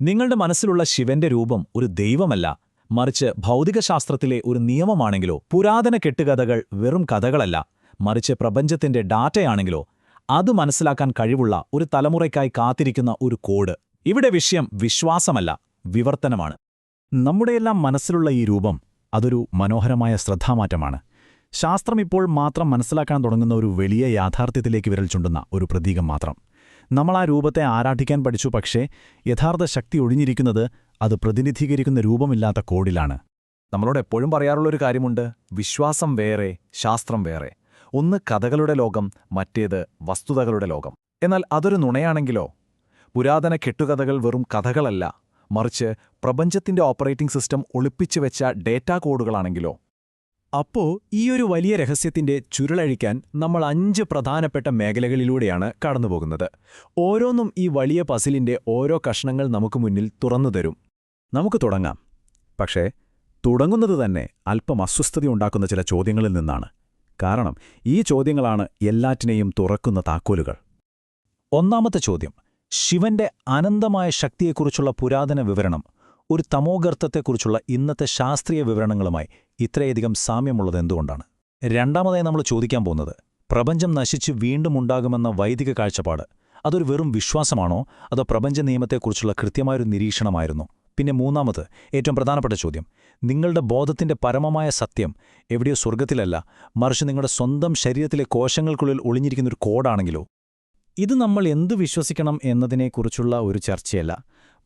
നിങ്ങളുടെ മനസ്സിലുള്ള ശിവന്റെ രൂപം ഒരു ദൈവമല്ല. മറിച്ച് ഭൗതികശാസ്ത്രത്തിലെ ഒരു നിയമമാണെങ്കിലോ പുരാതന കെട്ടുകഥകൾ വെറും കഥകളല്ല. മറിച്ച് പ്രപഞ്ചത്തിന്റെ ഡാറ്റയാണെങ്കിലോ അത് മനസ്സിലാക്കാൻ കഴിവുള്ള ഒരു തലമുറയ്ക്കായി കാത്തിരിക്കുന്ന ഒരു കോഡ്. ഇവിടെ വിഷയം വിശ്വാസമല്ല വിവർത്തനമാണ്. നമ്മുടെയെല്ലാം മനസ്സിലുള്ള ഈ രൂപം അതൊരു മനോഹരമായ ശ്രദ്ധാമാറ്റമാണ്. ശാസ്ത്രം ഇപ്പോൾ മാത്രം മനസ്സിലാക്കാൻ തുടങ്ങുന്ന ഒരു വലിയ യാഥാർത്ഥ്യത്തിലേക്ക് വിരൽ ചുണ്ടുന്ന ഒരു പ്രതീകം മാത്രം. നമ്മൾ ആ രൂപത്തെ ആരാധിക്കാൻ പഠിച്ചു പക്ഷേ യഥാർത്ഥ ശക്തി ഒഴിഞ്ഞിരിക്കുന്നത് അത് പ്രതിനിധീകരിക്കുന്ന രൂപമില്ലാത്ത കോഡിലാണ്. നമ്മളോട് എപ്പോഴും പറയാറുള്ളൊരു കാര്യമുണ്ട് വിശ്വാസം വേറെ ശാസ്ത്രം വേറെ. ഒന്ന് കഥകളുടെ ലോകം മറ്റേത് വസ്തുതകളുടെ ലോകം. എന്നാൽ അതൊരു നുണയാണെങ്കിലോ? പുരാതന കെട്ടുകഥകൾ വെറും കഥകളല്ല. മറിച്ച് പ്രപഞ്ചത്തിന്റെ ഓപ്പറേറ്റിംഗ് സിസ്റ്റം ഒളിപ്പിച്ചു വെച്ച ഡേറ്റാ കോഡുകളാണെങ്കിലോ? അപ്പോ ഈയൊരു വലിയ രഹസ്യത്തിന്റെ ചുരുളഴിക്കാൻ നമ്മൾ അഞ്ച് പ്രധാനപ്പെട്ട മേഖലകളിലൂടെയാണ് കടന്നുപോകുന്നത്. ഓരോന്നും ഈ വലിയ പസിലിന്റെ ഓരോ കഷ്ണങ്ങൾ നമുക്ക് മുന്നിൽ തുറന്നുതരും നമുക്ക് തുടങ്ങാം. പക്ഷേ തുടങ്ങുന്നത് തന്നെ അല്പം അസ്വസ്ഥതയുണ്ടാക്കുന്ന ചില ചോദ്യങ്ങളിൽ നിന്നാണ്. കാരണം ഈ ചോദ്യങ്ങളാണ് എല്ലാറ്റിനെയും തുറക്കുന്ന താക്കോലുകൾ. ഒന്നാമത്തെ ചോദ്യം ശിവന്റെ അനന്തമായ ശക്തിയെക്കുറിച്ചുള്ള പുരാതന വിവരണം ഒരു തമോഗർത്തത്തെക്കുറിച്ചുള്ള ഇന്നത്തെ ശാസ്ത്രീയ വിവരണങ്ങളുമായി ഇത്രയധികം സാമ്യമുള്ളത് എന്തുകൊണ്ടാണ്? രണ്ടാമതായി നമ്മൾ ചോദിക്കാൻ പോകുന്നത് പ്രപഞ്ചം നശിച്ച് വീണ്ടും ഉണ്ടാകുമെന്ന വൈദിക കാഴ്ചപ്പാട് അതൊരു വെറും വിശ്വാസമാണോ? അതോ പ്രപഞ്ച നിയമത്തെക്കുറിച്ചുള്ള കൃത്യമായൊരു നിരീക്ഷണമായിരുന്നു? പിന്നെ മൂന്നാമത് ഏറ്റവും പ്രധാനപ്പെട്ട ചോദ്യം നിങ്ങളുടെ ബോധത്തിന്റെ പരമമായ സത്യം എവിടെയോ സ്വർഗത്തിലല്ല മറിച്ച് നിങ്ങളുടെ സ്വന്തം ശരീരത്തിലെ കോശങ്ങൾക്കുള്ളിൽ ഒളിഞ്ഞിരിക്കുന്നൊരു കോഡാണെങ്കിലോ ഇത് നമ്മൾ എന്തു വിശ്വസിക്കണം എന്നതിനെക്കുറിച്ചുള്ള ഒരു ചർച്ചയല്ല.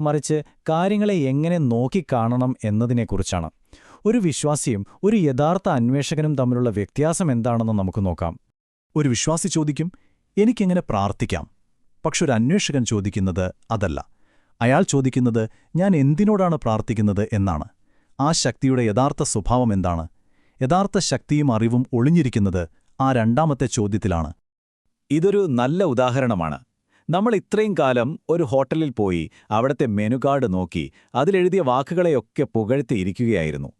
മറിച്ച് കാര്യങ്ങളെ എങ്ങനെ നോക്കിക്കാണണം എന്നതിനെക്കുറിച്ചാണ്. ഒരു വിശ്വാസിയും ഒരു യഥാർത്ഥ അന്വേഷകനും തമ്മിലുള്ള വ്യത്യാസം എന്താണെന്ന് നമുക്ക് നോക്കാം. ഒരു വിശ്വാസി ചോദിക്കും എനിക്കെങ്ങനെ പ്രാർത്ഥിക്കാം? പക്ഷെ ഒരു അന്വേഷകൻ ചോദിക്കുന്നത് അതല്ല. അയാൾ ചോദിക്കുന്നത് ഞാൻ എന്തിനോടാണ് പ്രാർത്ഥിക്കുന്നത് എന്നാണ്. ആ ശക്തിയുടെ യഥാർത്ഥ സ്വഭാവം എന്താണ്? യഥാർത്ഥ ശക്തിയും അറിവും ഒളിഞ്ഞിരിക്കുന്നത് ആ രണ്ടാമത്തെ ചോദ്യത്തിലാണ്. ഇതൊരു നല്ല ഉദാഹരണമാണ്. നമ്മൾ ഇത്രയും കാലം ഒരു ഹോട്ടലിൽ പോയി അവിടത്തെ മെനു കാർഡ് നോക്കി അതിലെഴുതിയ വാക്കുകളെയൊക്കെ പുകഴ്ത്തിയിരിക്കുകയായിരുന്നു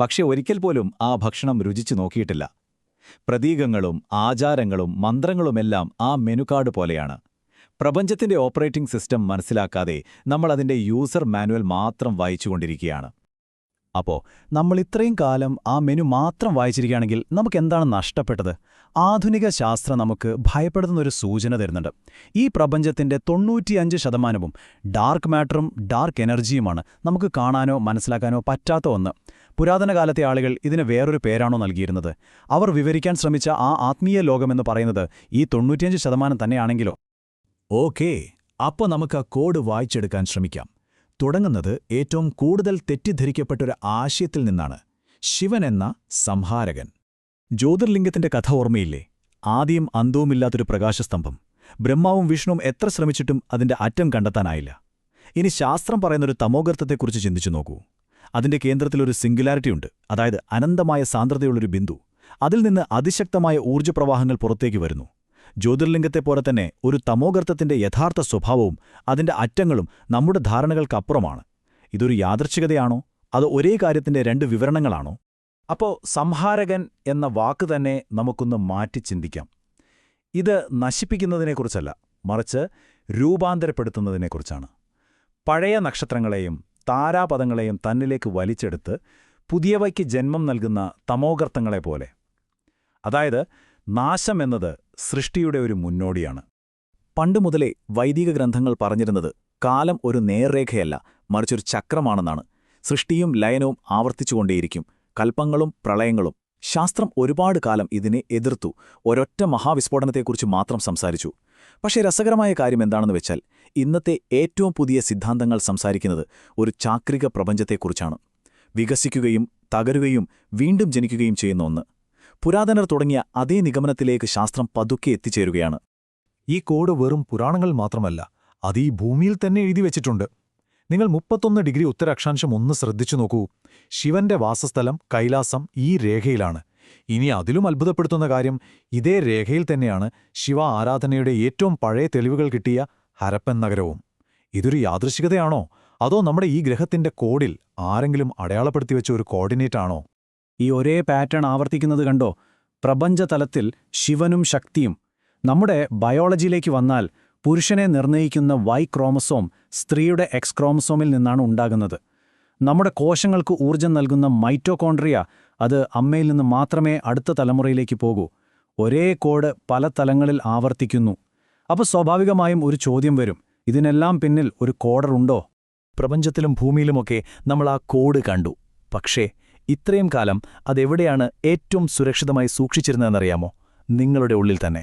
പക്ഷെ ഒരിക്കൽ പോലും ആ ഭക്ഷണം രുചിച്ചു നോക്കിയിട്ടില്ല. പ്രതീകങ്ങളും ആചാരങ്ങളും മന്ത്രങ്ങളുമെല്ലാം ആ മെനു കാർഡ് പോലെയാണ്. പ്രപഞ്ചത്തിന്റെ ഓപ്പറേറ്റിംഗ് സിസ്റ്റം മനസ്സിലാക്കാതെ നമ്മൾ അതിന്റെ യൂസർ മാനുവൽ മാത്രം വായിച്ചുകൊണ്ടിരിക്കുകയാണ്. അപ്പോ നമ്മൾ ഇത്രയും കാലം ആ മെനു മാത്രം വായിച്ചിരിക്കുകയാണെങ്കിൽ നമുക്ക് എന്താണ് നഷ്ടപ്പെട്ടത്? ആധുനിക ശാസ്ത്രം നമുക്ക് ഭയപ്പെടുന്ന ഒരു സൂചന തരുന്നുണ്ട്. ഈ പ്രപഞ്ചത്തിന്റെ തൊണ്ണൂറ്റിയഞ്ച് ശതമാനവും ഡാർക്ക് മാറ്ററും ഡാർക്ക് എനർജിയുമാണ് നമുക്ക് കാണാനോ മനസ്സിലാക്കാനോ പറ്റാത്ത ഒന്ന്. പുരാതന കാലത്തെ ആളുകൾ ഇതിന് വേറൊരു പേരാണോ നൽകിയിരുന്നത്? അവർ വിവരിക്കാൻ ശ്രമിച്ച ആ ആത്മീയ ലോകമെന്ന് പറയുന്നത് ഈ തൊണ്ണൂറ്റിയഞ്ച് ശതമാനം തന്നെയാണെങ്കിലോ? ഓക്കേ അപ്പോൾ നമുക്ക് ആ കോഡ് വായിച്ചെടുക്കാൻ ശ്രമിക്കാം. തുടങ്ങുന്നത് ഏറ്റവും കൂടുതൽ തെറ്റിദ്ധരിക്കപ്പെട്ടൊരു ആശയത്തിൽ നിന്നാണ്. ശിവൻ എന്ന സംഹാരകൻ. ജ്യോതിർലിംഗത്തിന്റെ കഥ ഓർമ്മയില്ലേ? ആദ്യം അന്തവുമില്ലാത്തൊരു പ്രകാശസ്തംഭം. ബ്രഹ്മാവും വിഷ്ണുവും എത്ര ശ്രമിച്ചിട്ടും അതിന്റെ അറ്റം കണ്ടെത്താനായില്ല. ഇനി ശാസ്ത്രം പറയുന്നൊരു തമോഗർത്തത്തെക്കുറിച്ച് ചിന്തിച്ചു നോക്കൂ. അതിന്റെ കേന്ദ്രത്തിലൊരു സിംഗുലാരിറ്റിയുണ്ട് അതായത് അനന്തമായ സാന്ദ്രതയുള്ളൊരു ബിന്ദു. അതിൽ നിന്ന് അതിശക്തമായ ഊർജപ്രവാഹങ്ങൾ പുറത്തേക്ക് വരുന്നു. ജ്യോതിർലിംഗത്തെപ്പോലെ തന്നെ ഒരു തമോഗർത്തത്തിന്റെ യഥാർത്ഥ സ്വഭാവവും അതിന്റെ അറ്റങ്ങളും നമ്മുടെ ധാരണകൾക്കപ്പുറമാണ്. ഇതൊരു യാദർച്ഛികതയാണോ അത് ഒരേ കാര്യത്തിന്റെ രണ്ട് വിവരണങ്ങളാണോ? അപ്പോ സംഹാരകൻ എന്ന വാക്ക് തന്നെ നമുക്കൊന്ന് മാറ്റി ചിന്തിക്കാം. ഇത് നശിപ്പിക്കുന്നതിനെക്കുറിച്ചല്ല മറിച്ച് രൂപാന്തരപ്പെടുത്തുന്നതിനെക്കുറിച്ചാണ്. പഴയ നക്ഷത്രങ്ങളെയും താരാപദങ്ങളെയും തന്നിലേക്ക് വലിച്ചെടുത്ത് പുതിയവയ്ക്ക് ജന്മം നൽകുന്ന തമോഗർത്തങ്ങളെപ്പോലെ അതായത് നാശം എന്നത് സൃഷ്ടിയുടെ ഒരു മുന്നോടിയാണ്. പണ്ടുമുതലേ വൈദിക ഗ്രന്ഥങ്ങൾ പറഞ്ഞിരുന്നത് കാലം ഒരു നേർരേഖയല്ല മറിച്ചൊരു ചക്രമാണെന്നാണ്. സൃഷ്ടിയും ലയനവും ആവർത്തിച്ചുകൊണ്ടേയിരിക്കും. കൽപ്പങ്ങളും പ്രളയങ്ങളും. ശാസ്ത്രം ഒരുപാട് കാലം ഇതിനെ എതിർത്തു. ഒരൊറ്റ മഹാവിസ്ഫോടനത്തെക്കുറിച്ച് മാത്രം സംസാരിച്ചു. പക്ഷേ രസകരമായ കാര്യം എന്താണെന്ന് വെച്ചാൽ ഇന്നത്തെ ഏറ്റവും പുതിയ സിദ്ധാന്തങ്ങൾ സംസാരിക്കുന്നത് ഒരു ചാക്രിക പ്രപഞ്ചത്തെക്കുറിച്ചാണ്. വികസിക്കുകയും തകരുകയും വീണ്ടും ജനിക്കുകയും ചെയ്യുന്ന ഒന്ന് പുരാതനർ തുടങ്ങിയ അതേ നിഗമനത്തിലേക്ക് ശാസ്ത്രം പതുക്കെ എത്തിച്ചേരുകയാണ്. ഈ കോഡ് വെറും പുരാണങ്ങൾ മാത്രമല്ല അത് ഈ ഭൂമിയിൽ തന്നെ എഴുതി വെച്ചിട്ടുണ്ട്. നിങ്ങൾ മുപ്പത്തൊന്ന് ഡിഗ്രി ഉത്തരാക്ഷാംശം ഒന്ന് ശ്രദ്ധിച്ചു നോക്കൂ. ശിവന്റെ വാസസ്ഥലം കൈലാസം ഈ രേഖയിലാണ്. ഇനി അതിലും അത്ഭുതപ്പെടുത്തുന്ന കാര്യം ഇതേ രേഖയിൽ തന്നെയാണ് ശിവ ആരാധനയുടെ ഏറ്റവും പഴയ തെളിവുകൾ കിട്ടിയ ഹരപ്പൻ നഗരവും. ഇതൊരു യാദൃശികതയാണോ? അതോ നമ്മുടെ ഈ ഗ്രഹത്തിന്റെ കോഡിൽ ആരെങ്കിലും അടയാളപ്പെടുത്തി വെച്ച ഒരു കോർഡിനേറ്റാണോ? ഈ ഒരേ പാറ്റേൺ ആവർത്തിക്കുന്നത് കണ്ടോ? പ്രപഞ്ചതലത്തിൽ ശിവനും ശക്തിയും. നമ്മുടെ ബയോളജിയിലേക്ക് വന്നാൽ പുരുഷനെ നിർണയിക്കുന്ന വൈ ക്രോമസോം സ്ത്രീയുടെ എക്സ് ക്രോമസോമിൽ നിന്നാണ് ഉണ്ടാകുന്നത്. നമ്മുടെ കോശങ്ങൾക്ക് ഊർജം നൽകുന്ന മൈറ്റോകോൺഡ്രിയ അത് അമ്മയിൽ നിന്ന് മാത്രമേ അടുത്ത തലമുറയിലേക്ക് പോകൂ. ഒരേ കോഡ് പല തലങ്ങളിൽ ആവർത്തിക്കുന്നു. അപ്പോൾ സ്വാഭാവികമായും ഒരു ചോദ്യം വരും. ഇതിനെല്ലാം പിന്നിൽ ഒരു കോഡറുണ്ടോ പ്രപഞ്ചത്തിലും ഭൂമിയിലുമൊക്കെ നമ്മൾ ആ കോഡ് കണ്ടു. പക്ഷേ ഇത്രയും കാലം അതെവിടെയാണ് ഏറ്റവും സുരക്ഷിതമായി സൂക്ഷിച്ചിരുന്നതെന്നറിയാമോ? നിങ്ങളുടെ ഉള്ളിൽ തന്നെ.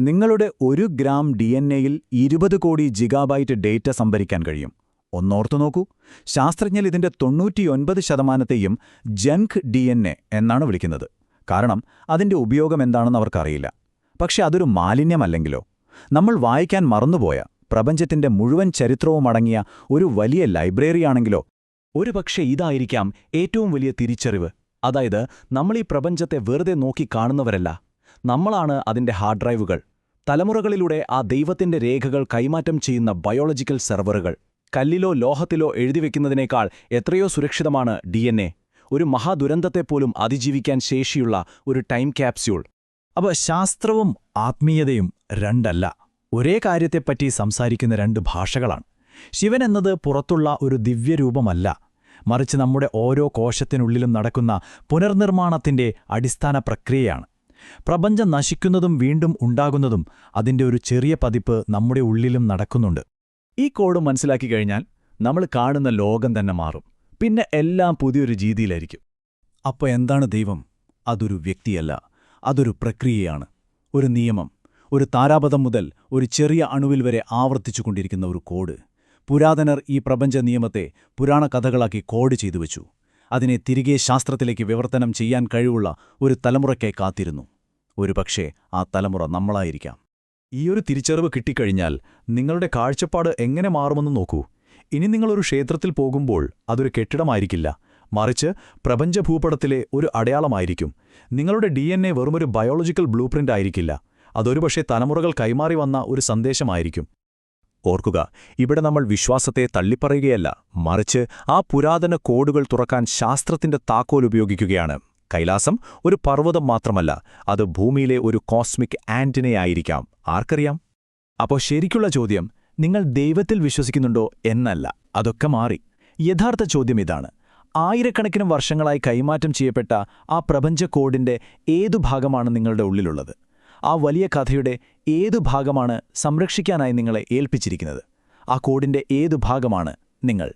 നിങ്ങളുടെ ഒരു ഗ്രാം ഡി എൻ എയിൽ ഇരുപത് കോടി ജിഗാബൈറ്റ് ഡേറ്റ സംഭരിക്കാൻ കഴിയും. ഒന്നോർത്തു നോക്കൂ. ശാസ്ത്രജ്ഞർ ഇതിന്റെ തൊണ്ണൂറ്റിയൊൻപത് ശതമാനത്തെയും ജങ്ക് ഡി എൻ എ എന്നാണ് വിളിക്കുന്നത്. കാരണം അതിന്റെ ഉപയോഗം എന്താണെന്ന് അവർക്കറിയില്ല. പക്ഷെ അതൊരു മാലിന്യമല്ലെങ്കിലോ? നമ്മൾ വായിക്കാൻ മറന്നുപോയ പ്രപഞ്ചത്തിന്റെ മുഴുവൻ ചരിത്രവും അടങ്ങിയ ഒരു വലിയ ലൈബ്രറിയാണെങ്കിലോ? ഒരുപക്ഷെ ഇതായിരിക്കാം ഏറ്റവും വലിയ തിരിച്ചറിവ്. അതായത് നമ്മൾ ഈ പ്രപഞ്ചത്തെ വെറുതെ നോക്കി കാണുന്നവരല്ല. നമ്മളാണ് അതിന്റെ ഹാർഡ് ഡ്രൈവുകൾ. തലമുറകളിലൂടെ ആ ദൈവത്തിന്റെ രേഖകൾ കൈമാറ്റം ചെയ്യുന്ന ബയോളജിക്കൽ സെർവറുകൾ. കല്ലിലോ ലോഹത്തിലോ എഴുതിവെക്കുന്നതിനേക്കാൾ എത്രയോ സുരക്ഷിതമാണ് ഡി ഒരു മഹാദുരന്തത്തെപ്പോലും അതിജീവിക്കാൻ ശേഷിയുള്ള ഒരു ടൈം ക്യാപ്സ്യൂൾ. അപ്പോൾ ശാസ്ത്രവും ആത്മീയതയും രണ്ടല്ല. ഒരേ കാര്യത്തെപ്പറ്റി സംസാരിക്കുന്ന രണ്ട് ഭാഷകളാണ്. ശിവൻ എന്നത് പുറത്തുള്ള ഒരു ദിവ്യരൂപമല്ല. മറിച്ച് നമ്മുടെ ഓരോ കോശത്തിനുള്ളിലും നടക്കുന്ന പുനർനിർമ്മാണത്തിന്റെ അടിസ്ഥാന പ്രക്രിയയാണ്. പ്രപഞ്ചം നശിക്കുന്നതും വീണ്ടും ഉണ്ടാകുന്നതും അതിന്റെ ഒരു ചെറിയ പതിപ്പ് നമ്മുടെ ഉള്ളിലും നടക്കുന്നുണ്ട്. ഈ കോഡ് മനസ്സിലാക്കി കഴിഞ്ഞാൽ നമ്മൾ കാണുന്ന ലോകം തന്നെ മാറും. പിന്നെ എല്ലാം പുതിയൊരു രീതിയിലായിരിക്കും. അപ്പോൾ എന്താണ് ദൈവം? അതൊരു വ്യക്തിയല്ല. അതൊരു പ്രക്രിയയാണ്. ഒരു നിയമം. ഒരു താരാപഥം മുതൽ ഒരു ചെറിയ അണുവിൽ വരെ ആവർത്തിച്ചുകൊണ്ടിരിക്കുന്ന ഒരു കോഡ്. പുരാതനർ ഈ പ്രപഞ്ച നിയമത്തെ പുരാണ കഥകളാക്കി കോഡ് ചെയ്തു വെച്ചു. അതിനെ തിരികെ ശാസ്ത്രത്തിലേക്ക് വിവർത്തനം ചെയ്യാൻ കഴിവുള്ള ഒരു തലമുറയ്ക്കായി കാത്തിരുന്നു. ഒരുപക്ഷേ ആ തലമുറ നമ്മളായിരിക്കാം. ഈയൊരു തിരിച്ചറിവ് കിട്ടിക്കഴിഞ്ഞാൽ നിങ്ങളുടെ കാഴ്ചപ്പാട് എങ്ങനെ മാറുമെന്ന് നോക്കൂ. ഇനി നിങ്ങളൊരു ക്ഷേത്രത്തിൽ പോകുമ്പോൾ അതൊരു കെട്ടിടമായിരിക്കില്ല. മറിച്ച് പ്രപഞ്ചഭൂപടത്തിലെ ഒരു അടയാളമായിരിക്കും. നിങ്ങളുടെ ഡി എൻ എ വെറുമൊരു ബയോളജിക്കൽ ബ്ലൂ പ്രിന്റ് ആയിരിക്കില്ല അതൊരുപക്ഷെ തലമുറകൾ കൈമാറി വന്ന ഒരു സന്ദേശമായിരിക്കും. ഓർക്കുക ഇവിടെ നമ്മൾ വിശ്വാസത്തെ തള്ളിപ്പറയുകയല്ല മറിച്ച് ആ പുരാതന കോഡുകൾ തുറക്കാൻ ശാസ്ത്രത്തിന്റെ താക്കോൽ ഉപയോഗിക്കുകയാണ്. കൈലാസം ഒരു പർവതം മാത്രമല്ല അത് ഭൂമിയിലെ ഒരു കോസ്മിക് ആന്റിനയായിരിക്കാം. ആർക്കറിയാം? അപ്പോൾ ശരിക്കുള്ള ചോദ്യം നിങ്ങൾ ദൈവത്തിൽ വിശ്വസിക്കുന്നുണ്ടോ എന്നല്ല അതൊക്കെ മാറി. യഥാർത്ഥ ചോദ്യം ഇതാണ് ആയിരക്കണക്കിന് വർഷങ്ങളായി കൈമാറ്റം ചെയ്യപ്പെട്ട ആ പ്രപഞ്ച കോഡിന്റെ ഏതു ഭാഗമാണ് നിങ്ങളുടെ ഉള്ളിലുള്ളത്? ആ വലിയ കഥയുടെ ഏതു ഭാഗമാണ് സംരക്ഷിക്കാനായി നിങ്ങളെ ഏൽപ്പിച്ചിരിക്കുന്നത്? ആ കോഡിന്റെ ഏതു ഭാഗമാണ് നിങ്ങൾ?